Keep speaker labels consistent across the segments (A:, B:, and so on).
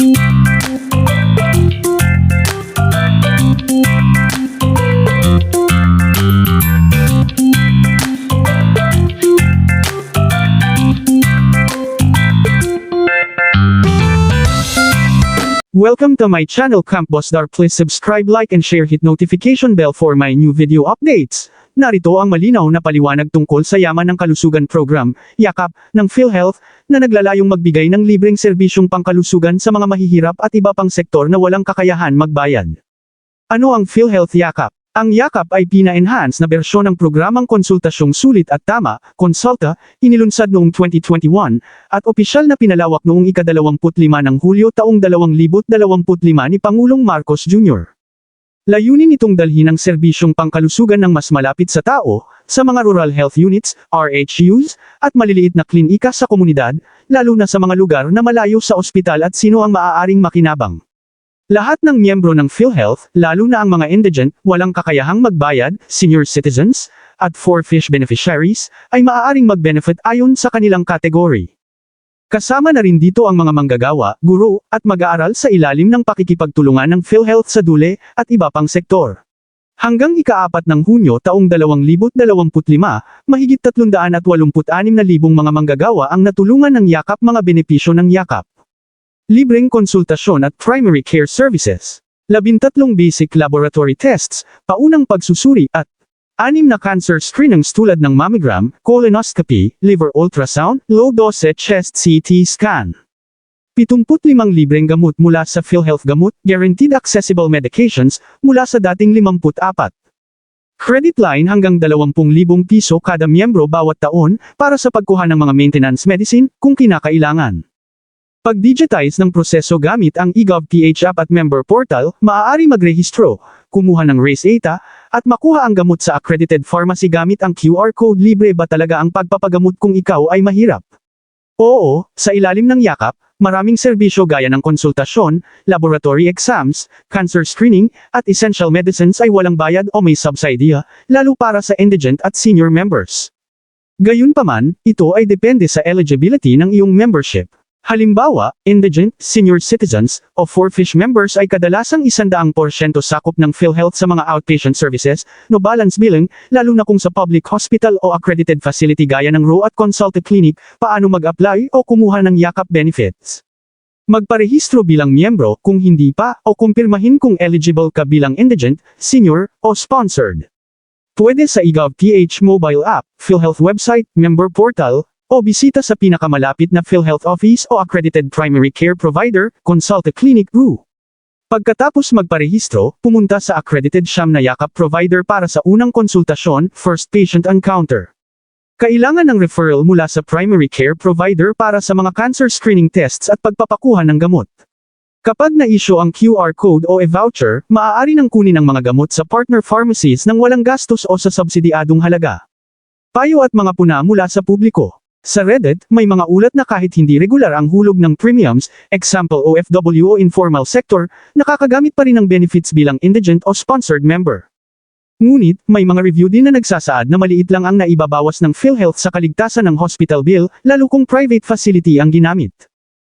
A: you Welcome to my channel Camp Boss Dar. Please subscribe, like and share hit notification bell for my new video updates. Narito ang malinaw na paliwanag tungkol sa Yaman ng Kalusugan Program, YAKAP, ng PhilHealth, na naglalayong magbigay ng libreng serbisyong pangkalusugan sa mga mahihirap at iba pang sektor na walang kakayahan magbayad. Ano ang PhilHealth YAKAP? Ang YAKAP ay pina-enhance na bersyon ng programang konsultasyong sulit at tama, Konsulta, inilunsad noong 2021, at opisyal na pinalawak noong ika-25 ng Hulyo taong 2025 ni Pangulong Marcos Jr. Layunin nitong dalhin ang serbisyong pangkalusugan ng mas malapit sa tao, sa mga rural health units, RHUs, at maliliit na klinika sa komunidad, lalo na sa mga lugar na malayo sa ospital at sino ang maaaring makinabang. Lahat ng miyembro ng PhilHealth, lalo na ang mga indigent, walang kakayahang magbayad, senior citizens, at for-fish beneficiaries, ay maaaring mag-benefit ayon sa kanilang kategory. Kasama na rin dito ang mga manggagawa, guro, at mag-aaral sa ilalim ng pakikipagtulungan ng PhilHealth sa dule, at iba pang sektor. Hanggang ikaapat ng Hunyo taong 2025, mahigit 386,000 mga manggagawa ang natulungan ng yakap mga benepisyo ng yakap. Libreng konsultasyon at primary care services. Labintatlong basic laboratory tests, paunang pagsusuri at anim na cancer screenings tulad ng mammogram, colonoscopy, liver ultrasound, low-dose chest CT scan. 75 libreng gamot mula sa PhilHealth Gamot, guaranteed accessible medications, mula sa dating 54. Credit line hanggang 20,000 piso kada miyembro bawat taon, para sa pagkuha ng mga maintenance medicine, kung kinakailangan. Pag-digitize ng proseso gamit ang eGovPH app at member portal, maaari magrehistro, kumuha ng race data, at makuha ang gamot sa accredited pharmacy gamit ang QR code libre ba talaga ang pagpapagamot kung ikaw ay mahirap? Oo, sa ilalim ng yakap, maraming serbisyo gaya ng konsultasyon, laboratory exams, cancer screening, at essential medicines ay walang bayad o may subsidy, lalo para sa indigent at senior members. Gayunpaman, ito ay depende sa eligibility ng iyong membership. Halimbawa, indigent, senior citizens, o for-fish members ay kadalasang isandaang porsyento sakop ng PhilHealth sa mga outpatient services, no balance billing, lalo na kung sa public hospital o accredited facility gaya ng RO at consulted clinic, paano mag-apply o kumuha ng yakap benefits. Magparehistro bilang miyembro kung hindi pa o kumpirmahin kung eligible ka bilang indigent, senior, o sponsored. Pwede sa eGovPH mobile app, PhilHealth website, member portal, o bisita sa pinakamalapit na PhilHealth office o accredited primary care provider, consult a clinic RU. Pagkatapos magparehistro, pumunta sa accredited siyam na yakap provider para sa unang konsultasyon, first patient encounter. Kailangan ng referral mula sa primary care provider para sa mga cancer screening tests at pagpapakuha ng gamot. Kapag na-issue ang QR code o e-voucher, maaari nang kunin ang mga gamot sa partner pharmacies nang walang gastos o sa subsidiadong halaga. Payo at mga puna mula sa publiko. Sa Reddit, may mga ulat na kahit hindi regular ang hulog ng premiums, example OFW o informal sector, nakakagamit pa rin ng benefits bilang indigent o sponsored member. Ngunit, may mga review din na nagsasaad na maliit lang ang naibabawas ng PhilHealth sa kaligtasan ng hospital bill, lalo kung private facility ang ginamit.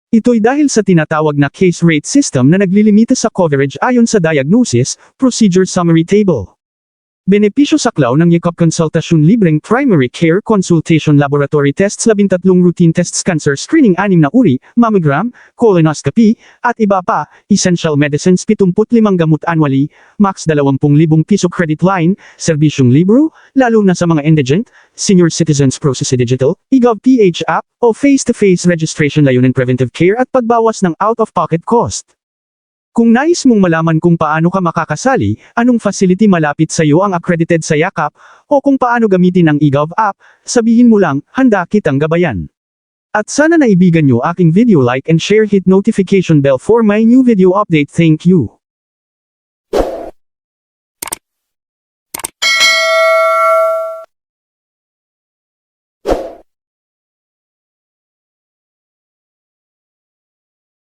A: Ito'y dahil sa tinatawag na case rate system na naglilimita sa coverage ayon sa diagnosis, procedure summary table. Benepisyo saklaw ng Yakap Konsultasyon Libreng Primary Care Consultation Laboratory Tests 13 routine tests cancer screening 6 na uri, mammogram, colonoscopy, at iba pa, essential medicines 75 gamot annually, max 20,000 piso credit line, serbisyong libro, lalo na sa mga indigent, senior citizens process digital, eGovPH app, o face-to-face registration layunin preventive care at pagbawas ng out-of-pocket cost. Kung nais mong malaman kung paano ka makakasali, anong facility malapit sa iyo ang accredited sa Yakap, o kung paano gamitin ang eGov app, sabihin mo lang, handa kitang gabayan. At sana naibigan nyo aking video like and share hit notification bell for my new video update thank you.